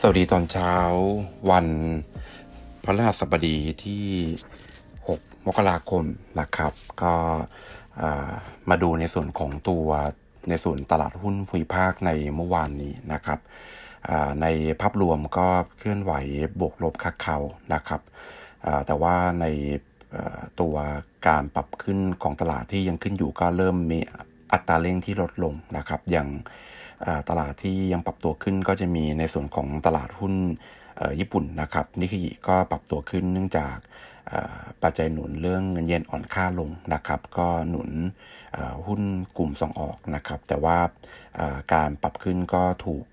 สวัสดีตอนเช้าวันพฤหัสบดีที่ 6 มกราคมนะครับ ก็มาดูในส่วนของตัวในส่วนตลาดหุ้นภูมิภาคในเมื่อวานนี้นะครับในภาพรวมก็เคลื่อนไหวบวกลบคักเขานะครับแต่ว่าในตัวการปรับขึ้นของตลาดที่ยังขึ้นอยู่ก็เริ่มมี อัตราเร่งที่ลดลงนะครับ อย่างตลาดที่ยังปรับตัวขึ้นก็จะมีในส่วนของตลาดหุ้นญี่ปุ่นนะครับนิกเกอิก็ปรับตัวขึ้นเนื่องจากปัจจัยหนุนเรื่องเงินเยนอ่อนค่าลงนะครับ ก็หนุนหุ้นกลุ่มส่งออกนะครับ แต่ว่าการปรับขึ้นก็ถูก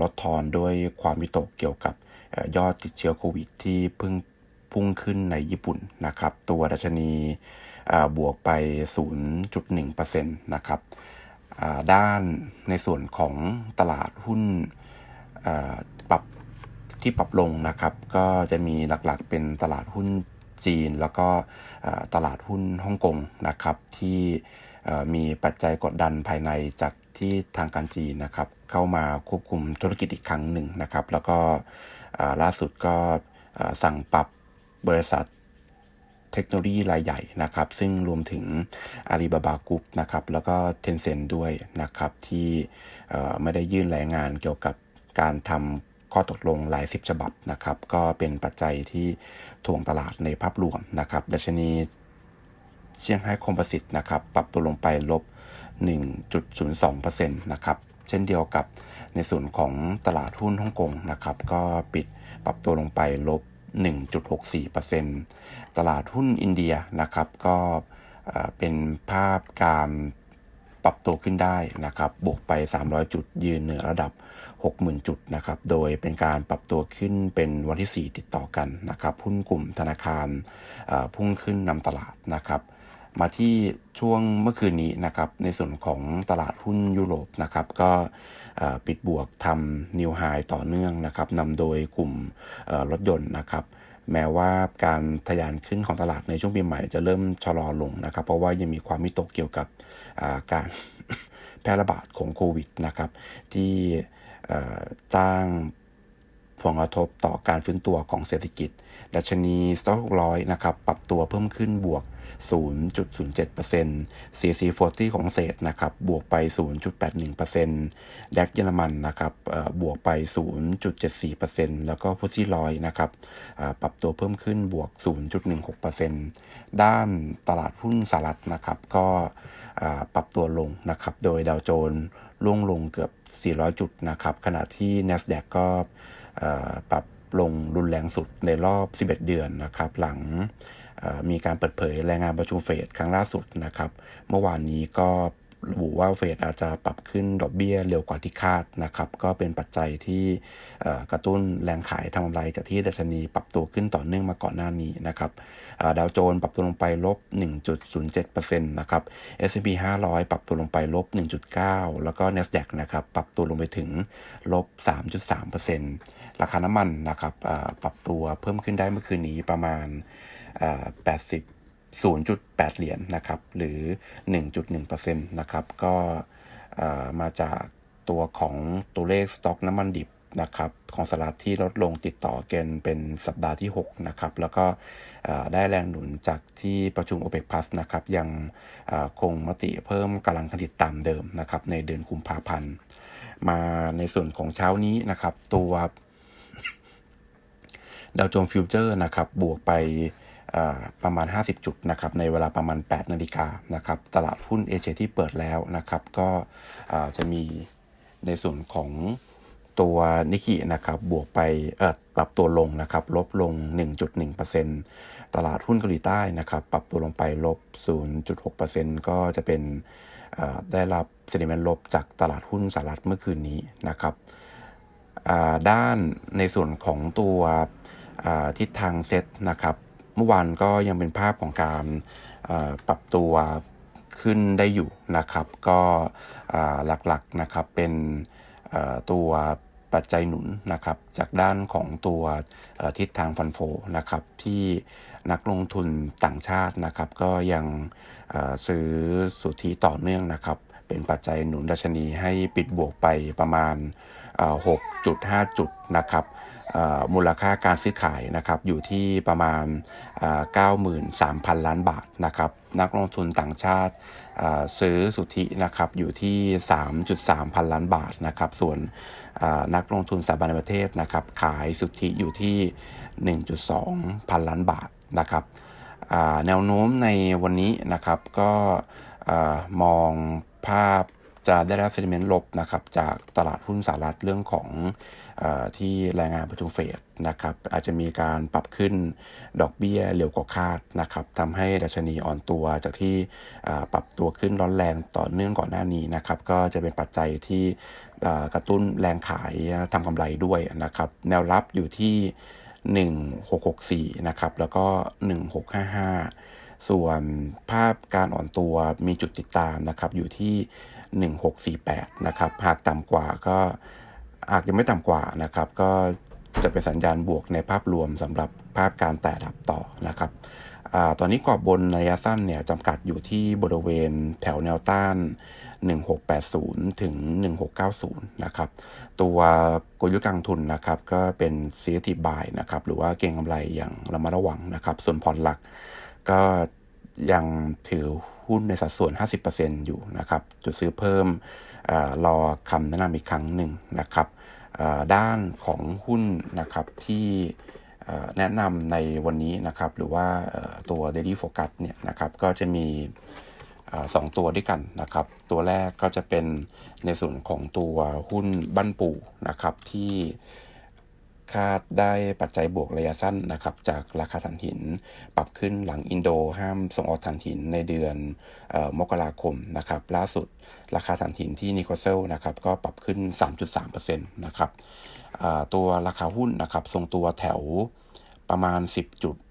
ลดทอนด้วยความวิตกเกี่ยวกับยอดติดเชื้อโควิดที่เพิ่งพุ่งขึ้นในญี่ปุ่นนะครับ ตัวดัชนี บวกไป 0.1%นะครับด้านในส่วนของตลาดหุ้นปรับที่ปรับลงนะครับ ก็จะมีหลักๆเป็นตลาดหุ้นจีน แล้วก็ตลาดหุ้นฮ่องกงนะครับ ที่มีปัจจัยกดดันภายในจากที่ทางการจีนนะครับ เข้ามาควบคุมธุรกิจอีกครั้งหนึ่งนะครับ แล้วก็ล่าสุดก็สั่งปรับบริษัท เทคโนโลยีรายใหญ่นะครับซึ่งรวมถึง Alibaba Group นะครับแล้วก็ Tencent ด้วยนะครับที่ไม่ได้ยื่นรายงานเกี่ยวกับการทำข้อตกลงหลายสิบฉบับนะครับก็เป็นปัจจัยที่ถ่วงตลาดในภาพรวมนะครับดัชนีเชียงไฮ้คอมโพสิตนะครับปรับตัวลงไปลบ 1.02%นะครับเช่นเดียวกับในส่วนของตลาดหุ้นฮ่องกงนะครับก็ปิดปรับตัวลงไปลบ 1.64%ตลาดหุ้นอินเดียนะครับก็เป็นภาพการปรับตัวขึ้นได้นะครับ บวกไป 300 จุดยืนเหนือระดับ 60,000 จุดนะครับ โดยเป็นการปรับตัวขึ้นเป็นวันที่ 4 ติดต่อกันนะครับ หุ้นกลุ่มธนาคารพุ่งขึ้นนำตลาดนะครับ มาที่ช่วงเมื่อคืนนี้นะครับ ในส่วนของตลาดหุ้นยุโรปนะครับ ก็ปิดบวกทำนิวไฮต่อเนื่องนะครับนำโดยกลุ่มรถยนต์นะครับ แม้ว่าการทะยานขึ้นของตลาดในช่วงปีใหม่จะเริ่มชะลอลงนะครับ เพราะว่ายังมีความมิตกเกี่ยวกับการแพร่ระบาดของโควิดนะครับ ที่เอ่อสร้างผลกระทบต่อการฟื้นตัวของเศรษฐกิจ ดัชนีสต็อก600นะครับ ปรับตัวเพิ่มขึ้นบวก 0.07% CC40 ของเศษนะครับบวกไป 0.81%แดกเยอรมันนะครับบวกไป 0.74%แล้วก็ฟุตซี่ร้อยนะครับปรับตัวเพิ่มขึ้นบวก 0.16%ด้านตลาดหุ้นสหรัฐนะครับก็ปรับตัวลงนะครับโดยดาวโจนส์ร่วงลงเกือบ 400 จุดนะครับขณะที่ NASDAQ ก็ปรับ ลงรุนแรงสุดในรอบ 11 เดือนนะครับ หลังมีการเปิดเผยรายงานประชุมเฟดครั้งล่าสุดนะครับ เมื่อวานนี้ก็ ระบุว่าเฟดอาจจะปรับขึ้นดอกเบี้ยเร็วกว่าที่คาดนะครับ ก็เป็นปัจจัยที่กระตุ้นแรงขายทำกำไรจากที่ดัชนีปรับตัวขึ้นต่อเนื่องมาก่อนหน้านี้นะครับดาวโจนส์ปรับตัวลงไปลบ 1.07%นะครับ S&P 500 ปรับตัวลงไปลบ 1.9 แล้วก็ NASDAQ นะครับปรับตัวลงไปถึงลบ 3.3%ราคาน้ำมันนะครับปรับตัวเพิ่มขึ้นได้เมื่อคืนนี้ประมาณ 80 0.8 เหรียญนะครับ หรือ 1.1%นะครับ ก็มาจากตัวของตัวเลขสต็อกน้ำมันดิบนะครับของสหรัฐที่ลดลงติดต่อกันเป็นสัปดาห์ที่ 6 นะครับ แล้วก็ได้แรงหนุนจากที่ประชุม OPEC Plus นะครับ ยังคงมติเพิ่มกำลังผลิตตามเดิมนะครับ ในเดือนกุมภาพันธ์ มาในส่วนของเช้านี้นะครับ ตัวดาวโจนส์ฟิวเจอร์นะครับ บวกไป ประมาณ 50 จุดนะครับในเวลาประมาณ 8 นาฬิกานะครับตลาดหุ้นเอเชียที่เปิดแล้วนะครับก็จะมีในส่วนของตัวนิกกินะครับบวกไปเอ่อปรับตัวลงนะครับลบลง 1.1%ตลาดหุ้นเกาหลีใต้นะครับปรับตัวลงไปลบ 0.6%ก็จะเป็นเอ่อได้รับเซนิเมนต์ลบจากตลาดหุ้นสหรัฐเมื่อคืนนี้นะครับด้านในส่วนของตัวทิศทางเซตนะครับ เมื่อวานก็ยังเป็นภาพของการปรับตัวขึ้นได้อยู่นะครับ ก็หลักๆนะครับเป็นตัวปัจจัยหนุนนะครับจากด้านของตัวทิศทางฟันโฟนะครับที่นักลงทุนต่างชาตินะครับก็ยังซื้อสุทธิต่อเนื่องนะครับเป็นปัจจัยหนุนดัชนีให้ปิดบวกไปประมาณ 6.5 จุดนะครับ มูลค่าการซื้อขายนะครับอยู่ที่ประมาณ 93,000 ล้านบาทนะครับนักลงทุนต่างชาติซื้อสุทธินะครับอยู่ที่ 3.3 พันล้านบาทนะครับส่วนนักลงทุนสถาบันประเทศนะครับขายสุทธิอยู่ที่ 1.2 พันล้านบาทนะครับแนวโน้มในวันนี้นะครับก็มองภาพ จะได้รับเซนิเมนต์ลบนะครับจากตลาดหุ้นสหรัฐเรื่องของอที่รายงานประชุมเฟดนะครับอาจจะมีการปรับขึ้นดอกเบี้ยเร็วกว่าคาดนะครับทำให้ดัชนีอ่อนตัวจากที่ปรับตัวขึ้นร้อนแรงต่อเนื่องก่อนหน้านี้นะครับก็จะเป็นปัจจัยที่กระตุ้นแรงขายทำกำไรด้วยนะครับแนวรับอยู่ที่ 1664นะครับแล้วก็ 1655 ส่วนภาพการอ่อนตัวมีจุดติดตามนะครับอยู่ที่ 1648 นะครับ หากต่ำกว่าก็อาจจะไม่ต่ำกว่านะครับ ก็จะเป็นสัญญาณบวกในภาพรวมสำหรับภาพการแตะดับต่อนะครับอตอนนี้กรอบบนระยะสั้นเนี่ยจำกัดอยู่ที่บริเวณแถวแนวต้าน 1680 ถึง 1690 นะครับ ตัวกลยุทธ์กลางทุนนะครับก็เป็น selective buy นะครับ หรือว่าเก็งกำไรอย่างระมัดระวังนะครับ ส่วนพอร์ตหลักก็ ยังถือหุ้นในสัดส่วน 50%อยู่นะครับ จุดซื้อเพิ่มอรอคำแนะนำอีกครั้งหนึ่งนะครับด้านของหุ้นนะครับที่แนะนำในวันนี้นะครับ หรือว่าตัว daily focus เนี่ยนะครับก็จะมีสองตัวด้วยกันนะครับ ตัวแรกก็จะเป็นในส่วนของตัวหุ้นบ้านปู่นะครับที่ คาดได้ปัจจัยบวกระยะสั้นนะครับ จากราคาถ่านหิน ปรับขึ้นหลังอินโดห้ามส่งออกถ่านหินในเดือนออมกราคมนะครับ ล่าสุดราคาถ่านหินที่นิโคเซลนะครับก็ปรับขึ้น 3.3%นะครับตัวราคาหุ้นนะครับทรงตัวแถวประมาณ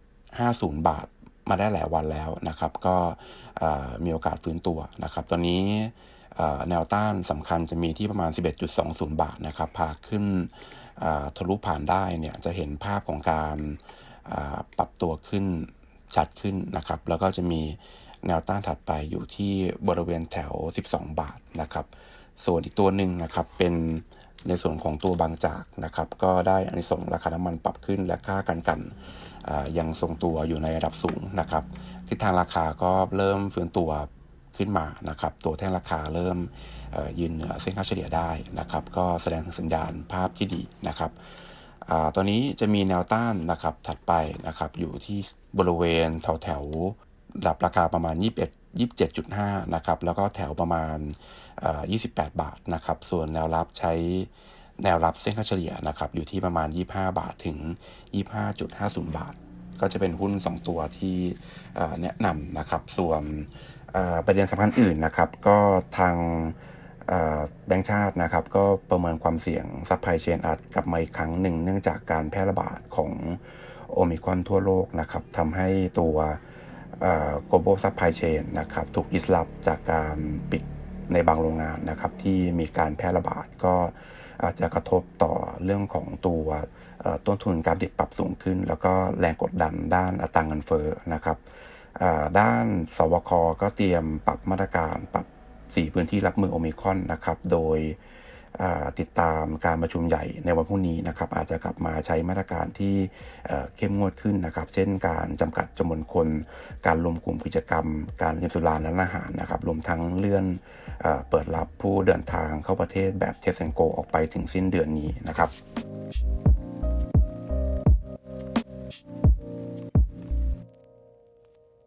10.50 บาทมาได้หลายวันแล้วนะครับ ก็มีโอกาสฟื้นตัวนะครับ ตอนนี้ แนวต้านสำคัญจะมีที่ประมาณ 11.20 บาทนะครับพาขึ้นทะลุผ่านได้เนี่ยจะเห็นภาพของการปรับตัวขึ้นชัดขึ้นนะครับ แล้วก็จะมีแนวต้านถัดไปอยู่ที่บริเวณแถว 12 บาทนะครับ ส่วนอีกตัวหนึ่งนะครับเป็นในส่วนของตัวบางจากนะครับ ก็ได้อานิสงส์ราคาน้ำมันปรับขึ้นและค่ากันกันยังทรงตัวอยู่ในระดับสูงนะครับ ทิศทางราคาก็เริ่มฟื้นตัว ขึ้นมานะครับ ตัวแท่งราคาเริ่มยืนเหนือเส้นค่าเฉลี่ยได้นะครับ ก็แสดงสัญญาณภาพที่ดีนะครับตัวนี้จะมีแนวต้านนะครับถัดไปนะครับอยู่ที่บริเวณแถวแถวระดับราคาประมาณ 21 27.5นะครับแล้วก็แถวประมาณเอ่อ28 บาทนะครับส่วนแนวรับใช้แนวรับเส้นค่าเฉลี่ยนะครับอยู่ที่ประมาณ 25 บาทถึง 25.50 บาท ก็จะเป็นหุ้น 2 ตัวที่แนะนำนะครับส่วน ประเด็นสำคัญอื่นนะครับ ก็ทางแบงก์ชาตินะครับ ก็ประเมินความเสี่ยงซัพพลายเชนอาจกลับมาอีกครั้งหนึ่ง เนื่องจากการแพร่ระบาดของโอมิครอนทั่วโลกนะครับทำให้ตัว global supply chain นะครับถูกดิสลอฟจากการปิดในบางโรงงานนะครับ ที่มีการแพร่ระบาดก็อาจจะกระทบต่อเรื่องของตัวต้นทุนการผลิตปรับสูงขึ้น แล้วก็แรงกดดันด้านอัตราเงินเฟ้อนะครับ ด้านสวคก็เตรียมปรับมาตรการปรับ 4 พื้นที่รับมือโอมิคอนนะครับ โดยติดตามการประชุมใหญ่ในวันพรุ่งนี้นะครับ อาจจะกลับมาใช้มาตรการที่เข้มงวดขึ้นนะครับ เช่นการจำกัดจำนวนคน การรวมกลุ่มกิจกรรม การเลี้ยงสุราและอาหารนะครับ รวมทั้งเลื่อนเอเปิดรับผู้เดินทางเข้าประเทศแบบเทสเซนโกออกไปถึงสิ้นเดือนนี้นะครับ